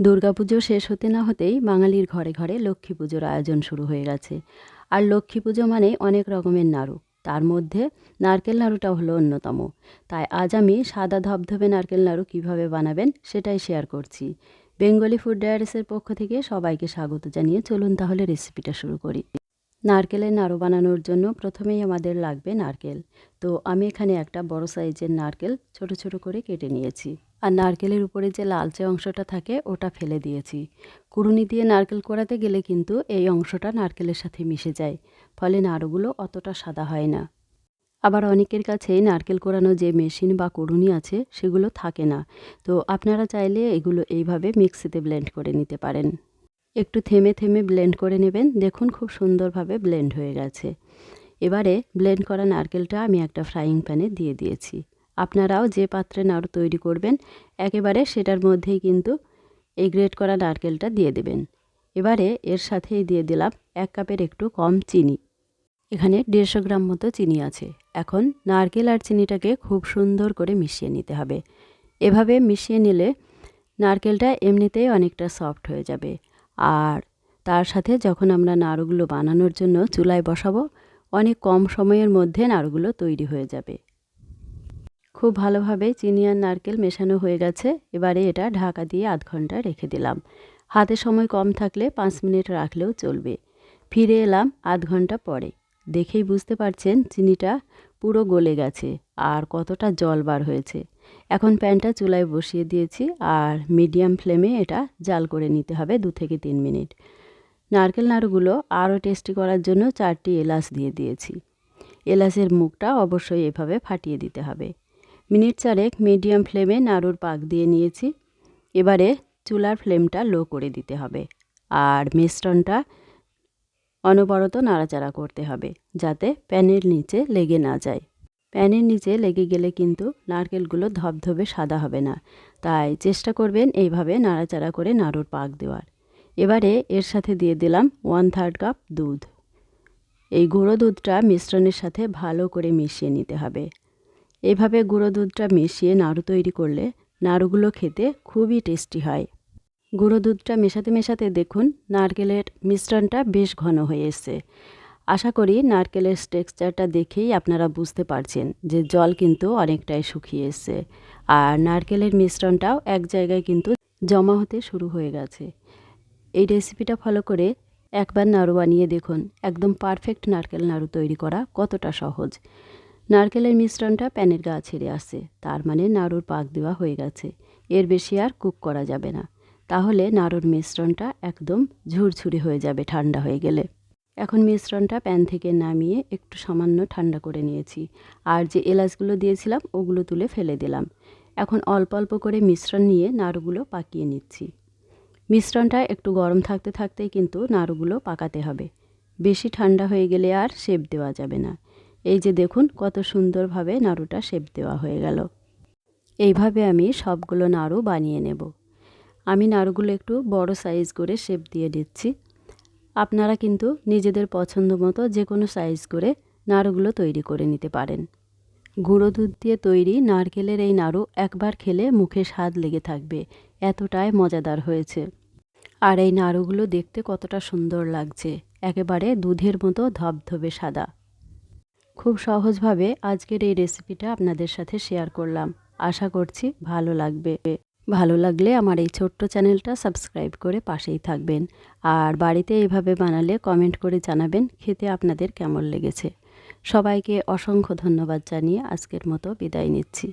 দুর্গাপুজো শেষ হতে না হতেই বাঙালির ঘরে ঘরে লক্ষ্মী পুজোর আয়োজন শুরু হয়ে গেছে। আর লক্ষ্মী পুজো মানে অনেক রকমের নাড়ু। তার মধ্যে নারকেল নাড়ুটা হলো অন্যতম। তাই আজ আমি সাদা ধবধবে নারকেল নাড়ু কীভাবে বানাবেন সেটাই শেয়ার করছি। বেঙ্গলি ফুড ডায়ারিসের পক্ষ থেকে সবাইকে স্বাগত জানিয়ে চলুন তাহলে রেসিপিটা শুরু করি। নারকেলের নাড়ু বানানোর জন্য প্রথমেই আমাদের লাগবে নারকেল। তো আমি এখানে একটা বড় সাইজের নারকেল ছোট ছোট করে কেটে নিয়েছি। আর নারকেলের উপরে যে লালচে অংশটা থাকে, ওটা ফেলে দিয়েছি। কুড়ুনি দিয়ে নারকেল কোড়াতে গেলে কিন্তু এই অংশটা নারকেলের সাথে মিশে যায়, ফলে নাড়ুগুলো অতটা সাদা হয় না। আবার অনেকের কাছেই নারকেল কোড়ানো যে মেশিন বা কুড়ুনি আছে, সেগুলো থাকে না। তো আপনারা চাইলে এগুলো এইভাবে মিক্সিতে ব্লেন্ড করে নিতে পারেন। একটু থেমে থেমে ব্লেন্ড করে নেবেন, দেখুন খুব সুন্দরভাবে ব্লেন্ড হয়ে গেছে। এবারে ব্লেন্ড করা নারকেলটা আমি একটা ফ্রাইং প্যানে দিয়ে দিয়েছি। আপনারাও যে পাত্রে নাড়ু তৈরি করবেন, একেবারে সেটার মধ্যেই কিন্তু এই গ্রেট করা নারকেলটা দিয়ে দেবেন। এবারে এর সাথেই দিয়ে দিলাম এক কাপের একটু কম চিনি। এখানে দেড়শো গ্রাম মতো চিনি আছে। এখন নারকেল আর চিনিটাকে খুব সুন্দর করে মিশিয়ে নিতে হবে। এভাবে মিশিয়ে নিলে নারকেলটা এমনিতেই অনেকটা সফট হয়ে যাবে। আর তার সাথে যখন আমরা নাড়ুগুলো বানানোর জন্য চুলায় বসাবো, অনেক কম সময়ের মধ্যে নাড়ুগুলো তৈরি হয়ে যাবে। খুব ভালোভাবে চিনি আর নারকেল মেশানো হয়ে গেছে। এবারে এটা ঢাকা দিয়ে আধ ঘণ্টা রেখে দিলাম। হাতে সময় কম থাকলে পাঁচ মিনিট রাখলেও চলবে। ফিরে এলাম আধ ঘণ্টা পরে। দেখেই বুঝতে পারছেন চিনিটা পুরো গলে গেছে আর কতটা জল বার হয়েছে। এখন প্যানটা চুলায় বসিয়ে দিয়েছি আর মিডিয়াম ফ্লেমে এটা জাল করে নিতে হবে দু থেকে তিন মিনিট। নারকেল নাড়ুগুলো আরও টেস্টি করার জন্য চারটি এলাচ দিয়ে দিয়েছি। এলাচের মুখটা অবশ্যই এভাবে ফাটিয়ে দিতে হবে। মিনিট চারেক মিডিয়াম ফ্লেমে নাড়ুর পাক দিয়ে নিয়েছি। এবারে চুলার ফ্লেমটা লো করে দিতে হবে। আর মিশ্রণটা অনবরত নাড়াচাড়া করতে হবে, যাতে প্যানের নিচে লেগে না যায়। প্যানের নিচে লেগে গেলে কিন্তু নারকেলগুলো ধবধবে সাদা হবে না। তাই চেষ্টা করবেন এইভাবে নাড়াচাড়া করে নাড়ুর পাক দেওয়ার। এবারে এর সাথে দিয়ে দিলাম ওয়ান থার্ড কাপ দুধ। এই গুঁড়ো দুধটা মিশ্রণের সাথে ভালো করে মিশিয়ে নিতে হবে। এভাবে গুঁড়ো দুধটা মিশিয়ে নাড়ু তৈরি করলে নাড়ুগুলো খেতে খুবই টেস্টি হয়। গুঁড়ো দুধটা মেশাতে মেশাতে দেখুন নারকেলের মিশ্রণটা বেশ ঘন হয়ে এসছে। আশা করি নারকেলের টেক্সচারটা দেখেই আপনারা বুঝতে পারছেন যে জল কিন্তু অনেকটাই শুকিয়ে এসছে। আর নারকেলের মিশ্রণটাও এক জায়গায় কিন্তু জমা হতে শুরু হয়ে গেছে। এই রেসিপিটা ফলো করে একবার নাড়ু বানিয়ে দেখুন। একদম পারফেক্ট নারকেল নাড়ু তৈরি করা কতটা সহজ। নারকেলের মিশ্রণটা প্যানের গা ছেড়ে আসছে তার মানে নাড়ুর পাক দেওয়া হয়ে গেছে। এর বেশি আর কুক করা যাবে না। তাহলে নাড়ুর মিশ্রণটা একদম ঝুরঝুরি হয়ে যাবে, ঠান্ডা হয়ে গেলে। এখন মিশ্রণটা প্যান থেকে নামিয়ে একটু সামান্য ঠান্ডা করে নিয়েছি। আর যে এলাচগুলো দিয়েছিলাম, ওগুলো তুলে ফেলে দিলাম। এখন অল্প অল্প করে মিশ্রণ নিয়ে নাড়ুগুলো পাকিয়ে নিচ্ছি। মিশ্রণটা একটু গরম থাকতে থাকতেই কিন্তু নাড়ুগুলো পাকাতে হবে। বেশি ঠান্ডা হয়ে গেলে আর শেপ দেওয়া যাবে না। এই যে দেখুন, কত সুন্দরভাবে নাড়ুটা শেপ দেওয়া হয়ে গেল। এইভাবে আমি সবগুলো নাড়ু বানিয়ে নেব। আমি নাড়ুগুলো একটু বড় সাইজ করে শেপ দিয়ে দিচ্ছি। আপনারা কিন্তু নিজেদের পছন্দ মতো যে কোনো সাইজ করে নাড়ুগুলো তৈরি করে নিতে পারেন। গুঁড়ো দুধ দিয়ে তৈরি নারকেলের এই নাড়ু একবার খেলে মুখে স্বাদ লেগে থাকবে, এতটাই মজাদার হয়েছে। আর এই নাড়ুগুলো দেখতে কতটা সুন্দর লাগছে, একেবারে দুধের মতো ধবধবে সাদা। খুব সহজভাবে আজকের এই রেসিপিটা আপনাদের সাথে শেয়ার করলাম। আশা করছি ভালো লাগবে। ভালো লাগলে আমার এই ছোট্ট চ্যানেলটা সাবস্ক্রাইব করে পাশেই থাকবেন। আর বাড়িতে এইভাবে বানালে কমেন্ট করে জানাবেন খেতে আপনাদের কেমন লেগেছে। সবাইকে অসংখ্য ধন্যবাদ জানিয়ে আজকের মতো বিদায় নিচ্ছি।